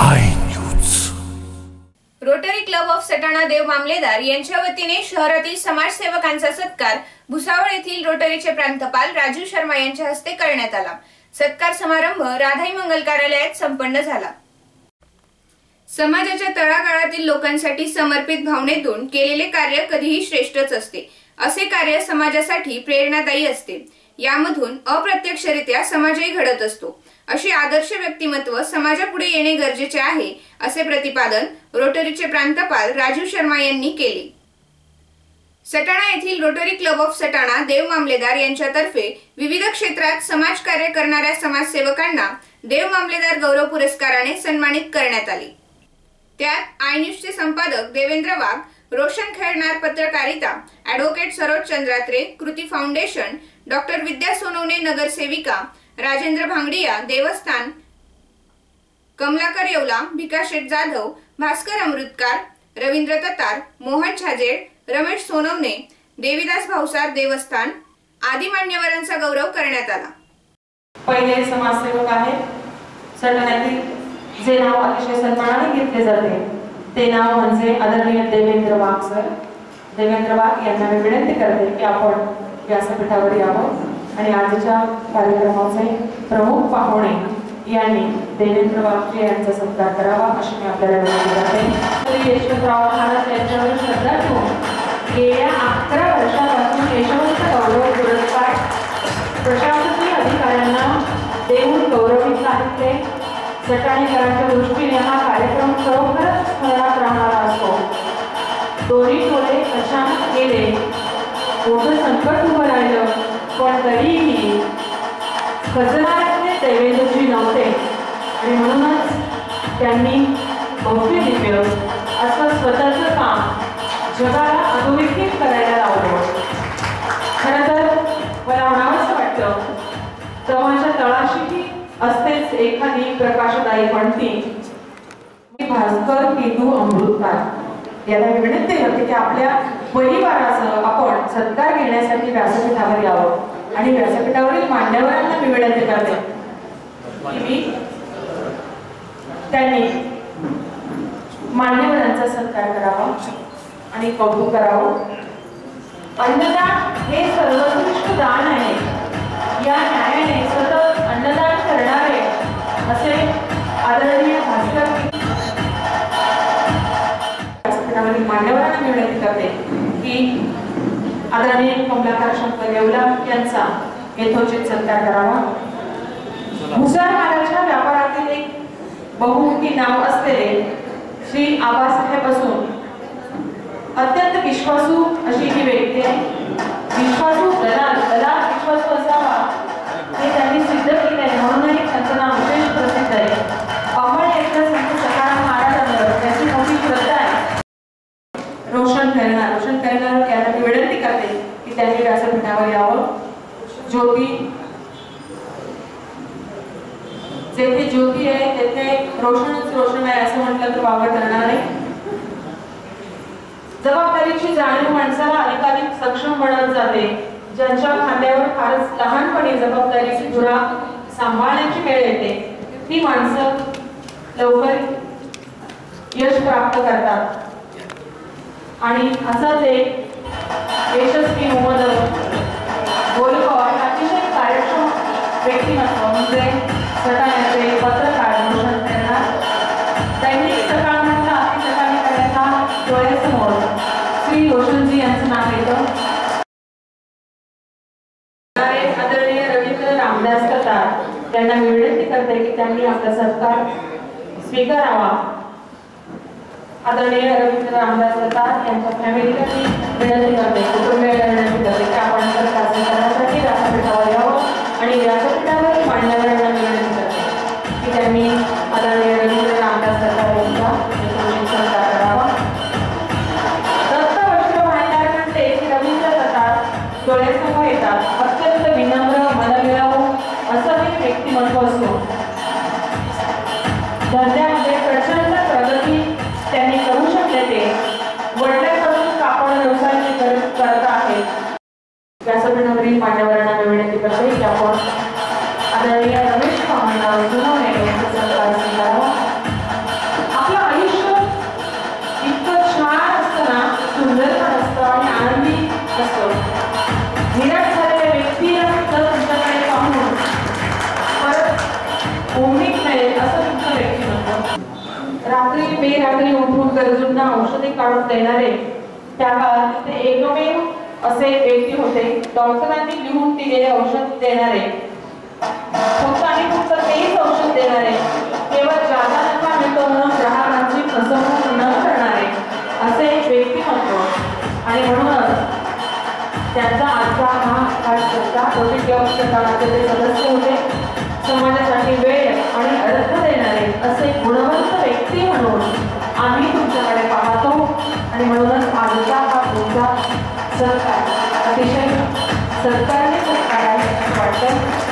I news Rotary Club of Satana Dev Mamledar यांच्या वतीने शहरातील समाजसेवकांचा सत्कार भुसावळ येथील रोटरीचे प्रांतपाल राजू शर्मा यांच्या हस्ते करण्यात आला. सत्कार समारंभ राधाई मंगल कार्यालयात संपन्न झाला. समाजाच्या तळागाळातील लोकांसाठी समर्पित भावनेतून केलेले कार्य कधीही श्रेष्ठच असते. असे कार्य समाजासाठी प्रेरणादायी असते. यामधून अप्रत्यक्षरित्या समाजही घडत असतो. अशी आदर्श व्यक्तिमत्व समाजापुढे येणे गरजेचे आहे असे प्रतिपादन रोटरीचे प्रांतपाल राजू शर्मा यांनी केले. सटाणा येथील Rotary Club of Satana Dev Mamledar यांच्यातर्फे विविध क्षेत्रात समाजकार्य करणाऱ्या समाजसेवकांना देव मामलेदार गौरव पुरस्काराने सन्मानित करण्यात आले. त्यात आय न्यूजचे संपादक देवेंद्र वाघ रोशन खेळणार पत्रकारिता ऍडव्होकेट सरोज चंद्रात्रे कृती फाउंडेशन डॉक्टर विद्या सोनवणे नगरसेविका राजेंद्र भांगडिया देवस्थान कमलाकर येवला भिकाशेठ जाधव भास्कर अमृतकार रवींद्र ततार मोहन छाजेड रमेश सोनवणे देवीदास भाऊसार देवस्थान आदी मान्यवरांचा गौरव करण्यात आला. पहिले समाजसेवक आहे सटण्यातील जे नाव अतिशय सन्मानाने घेतले जाते ते नाव म्हणजे आदरणीय देवेंद्र वाघ सर. देवेंद्र वाघ यांना मी विनंती करते की आपण व्यासपीठावर यावं. आणि आजच्या कार्यक्रमाचे प्रमुख पाहुणे यांनी देवेंद्र वाघ यांचा सत्कार करावा अशी मी आपल्याला विनंती करते. यशवंतराव महाराज यांच्यावर श्रद्धा ठेवून गेल्या अकरा वर्षापासून यशवंत गौरव पुरस्कार प्रशासकीय अधिकाऱ्यांना देऊन गौरवित आहेत ते सटाणेकरांच्या दृष्टीने हा कार्यक्रम खरोखरच स्मरणात राहणारा असतो. दोन्ही टोले अचानक गेले. मोठं संकट उभं राहिलं. पण तरीही खजनाऱ्यातले देवेंद्रजी नव्हते. आणि म्हणूनच त्यांनी भव्य दिव्य असं स्वतःचं काम जगाला अधोरेखित करायला लावलं. खरं तर मला म्हणावंसं वाटतं तवाच्या तळाशीही असतेच एखादी प्रकाशदायी म्हणती भास्कर केतू अमृतकार याला विनंती करते की आपल्या परिवाराचं व्यासपीठावर यावं. आणि व्यासपीठावरील मान्यवरांना मी विनंती करते. की मी त्यांनी मान्यवरांचा सत्कार करावा आणि कौतुक करावं. अन्नदान हे सर्वोत्कृष्ट दान आहे. या न्यायाने सतत आदरणीय कमलाकर शंकर येवला यांचा यथोचित सत्कार करावा. भुसार मालाच्या व्यापारातील एक बहुमुखी नाव असलेले श्री आबासाहेब असून अत्यंत विश्वासू अशी ही व्यक्ती आहे विश्वासू दलाल दलाल विश्वासू असावा हे त्यांनी सिद्ध केले आहे. म्हणूनही त्यांचं नाव विशेष प्रसिद्ध आहे. अमळ एकदा संत सकाळ महाराजांवर त्याची मोठी श्रद्धा आहे. रोशन करणार यांना मी विनंती करते की त्यांनी व्यासपीठावर यावं ज्योती। जेथे ज्योती आहे तेथे रोशनच रोशन आहे असं म्हटलं तर वावर करणार आहे जबाबदारीची जाणीव माणसाला अधिकाधिक सक्षम बनत जाते ज्यांच्या खांद्यावर फारच लहानपणी जबाबदारीची धुरा सांभाळण्याची वेळ येते. ती माणसं लवकर यश प्राप्त करतात. आणि असंच एक यशस्वी उमदक गोलकॉर व्यक्तिमत्व म्हणजे सटाण्याचे पत्रकार रोशन त्यांना त्यांनी सकाळ म्हटलं अति सकाळी करायचा डोळ्यासमोर. श्री रोशनजी यांचं नाव येतं. आदरणीय रवींद्र रामदास कतार त्यांना मी विनंती करते की त्यांनी आपला सत्कार स्वीकारावा. आदरणीय रवींद्र रामदास कतार यांच्या फॅमिलीला मी विनंती करते. कुटुंबियाला विनंती करते. की आपण सरकार स्वीकारण्यासाठी व्यासपीठावर यावं. आणि व्यासपीठावर मान्यवरांना मी करते की त्यांनी आदरणीय रवींद्र रामदास कतार यांचा करावा दत्त वस्त्र भांडार म्हणते की रवींद्र कतार डोळ्यासमोर येतात. अत्यंत विनम्र मनमिळावू असं हे व्यक्तिमत्व असतो. धंद्यामध्ये प्रचंड प्रगती त्यांनी करू शकले ते. वडिलांपासून कापड व्यवसाय कर- करत व्यासपीठावरील मान्यवरांना विनंती करते की आपण आदरणीय रमेश गुन्हे यांचा सत्कार स्वीकारावा. आपलं आयुष्य इतकं छान असतं ना सुंदर असतं आणि आनंदी असतं. निराश झालेल्या व्यक्तीला जर तुमच्याकडे पाहून परत भूमिक मिळेल असं तुमचं व्यक्ती म्हणतं रात्री बेरात्री उठून गरजूंना औषधे काढून देणारे त्या काळात ते एकमेव असे व्यक्ती होते. डॉक्टरांनी लिहून दिलेले औषध देणारे. फक्त आणि फक्त तेच औषध देणारे. केवळ जादा नफा मिळतो म्हणून ग्राहकांची फसवणूक न करणारे. असे व्यक्तिमत्व आणि म्हणूनच त्यांचा आजचा हा हा चर्चा कोटी ते सदस्य होते. समाजासाठी वेळ आणि अर्थ देणारे असे गुणवंत व्यक्ती म्हणून आम्ही तुमच्याकडे पाहतो. आणि म्हणूनच आजचा हा तुमचा सरकार अतिशय सरकारने सरकार आहे वाटतं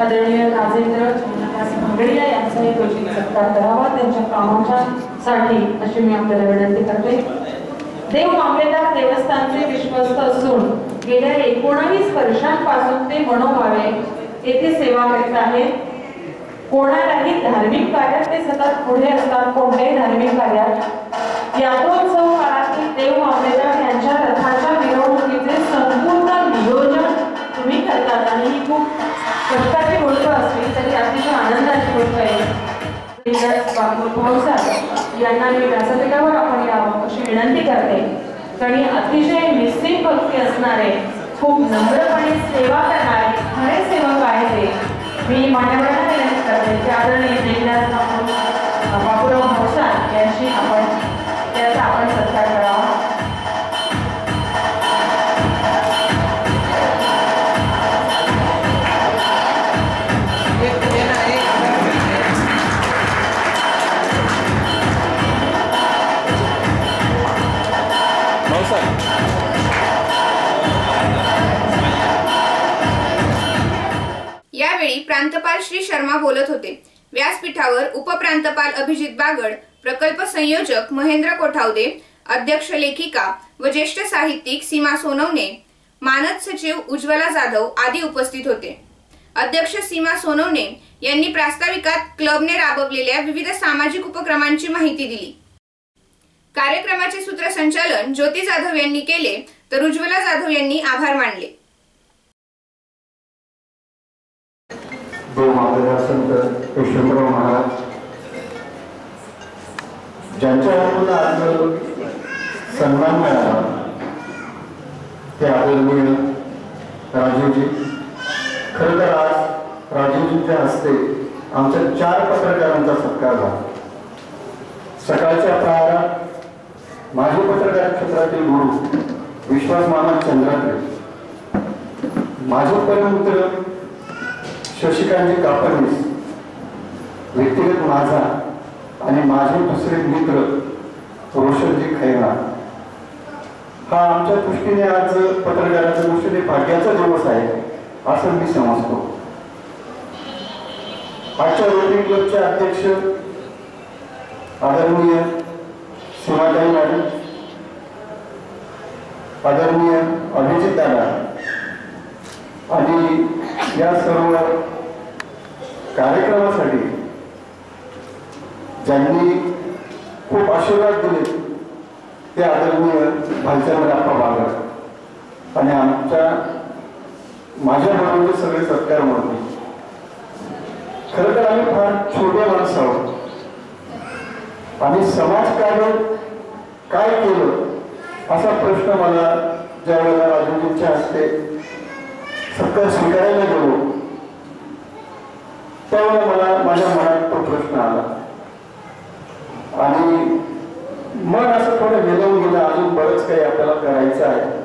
आदरणीय राजेंद्र चंद्रकांत भांगडिया यांचाही क्वचित सत्कार करावा. त्यांच्या कामाच्या साठी अशी मी आपल्याला विनंती करते. देव मामलेदार देवस्थानचे विश्वस्त असून गेल्या एकोणावीस वर्षांपासून ते मनोभावे येथे सेवा करीत आहेत कोणालाही धार्मिक कार्यात ते सतत पुढे असतात कोणत्याही धार्मिक कार्यात. यात्रोत्सव काळातील देव मामलेदार यांच्या रथाच्या मिरवणुकीचे संपूर्ण नियोजन तुम्ही करतात आणि ही खूप कष्ट आनंदाची गोष्ट आहे भाऊसाहेब यांना मी व्यासपीठावर आपण यावं अशी विनंती करते आणि अतिशय निश्चित भक्ती असणारे खूप नम्रपणे सेवा करणारे खरे सेवक आहे ते मी माझ्या विनंती करते की आदरणीय देवदास शर्मा बोलत होते. व्यासपीठावर उपप्रांतपाल अभिजित बागड प्रकल्प संयोजक महेंद्र कोठावदे अध्यक्ष लेखिका व ज्येष्ठ साहित्यिक सीमा सोनवणे मानद सचिव उज्ज्वला जाधव आदी उपस्थित होते. अध्यक्ष सीमा सोनवणे यांनी प्रास्ताविकात क्लबने राबवलेल्या विविध सामाजिक उपक्रमांची माहिती दिली. कार्यक्रमाचे सूत्रसंचालन ज्योती जाधव यांनी केले तर उज्ज्वला जाधव यांनी आभार मानले. देव मातेदार संत यशवंतराव महाराज ज्यांच्या हातून आज सन्मान मिळाला ते आदरणीय राजीवजी. खरं तर आज राजीवजींच्या हस्ते आमच्या चार पत्रकारांचा सत्कार झाला. सकाळच्या प्रहारात माजी पत्रकार क्षेत्रातील गुरु विश्वास मामा चंद्राकडे. माझे परमित्र शशिकांतजी कापडणीस व्यक्तिगत माझा आणि माझे दुसरे मित्र रोशनजी खैरा. हा आमच्या दृष्टीने आज पत्रकाराच्या दृष्टीने भाग्याचा दिवस आहे असं मी समजतो. आजच्या रोटरी क्लबचे अध्यक्ष आदरणीय शिवाजी मॅडम आदरणीय अभिजित दादा आणि या सर्व कार्यक्रमासाठी ज्यांनी खूप आशीर्वाद दिले ते आदरणीय आपला बागर आणि आमच्या माझ्या मनामध्ये सगळे सत्कार म्हणते खरं तर आम्ही फार छोटे माणसं आहोत. आणि समाजकार्य काय केलं असा प्रश्न मला ज्या वेळेला राजूजींच्या हस्ते सत्कार स्वीकारायला गेलो त्यामुळे मला माझ्या मनात तो प्रश्न आला. आणि मन असं थोडं निलवून गेलं अजून बरंच काही आपल्याला करायचं आहे.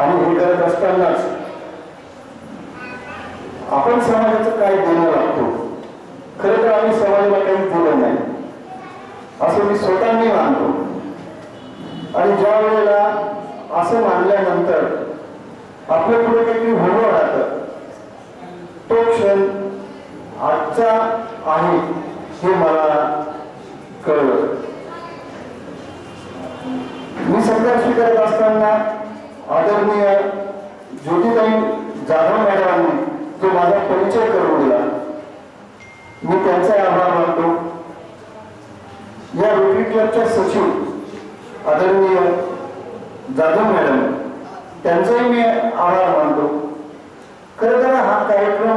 आणि हे करत असतानाच आपण समाजाचं काय देणं लागतो? खरं तर आम्ही समाजाला काही दिलं नाही. असं मी स्वतः मी मानतो. आणि ज्या वेळेला असं मानल्यानंतर आपल्या पुढे काहीतरी होणं क्षण आजचा आहे हे मला कळलं. मी सरकार स्वीकारत असताना आदरणीय ज्योतिबाई जाधव मॅडमांनी तो माझा परिचय करून दिला. मी त्यांचा आभार मानतो. या रोटरी क्लबच्या सचिव आदरणीय जाधव मॅडम त्यांचाही मी आभार मानतो. खरं तर हा कार्यक्रम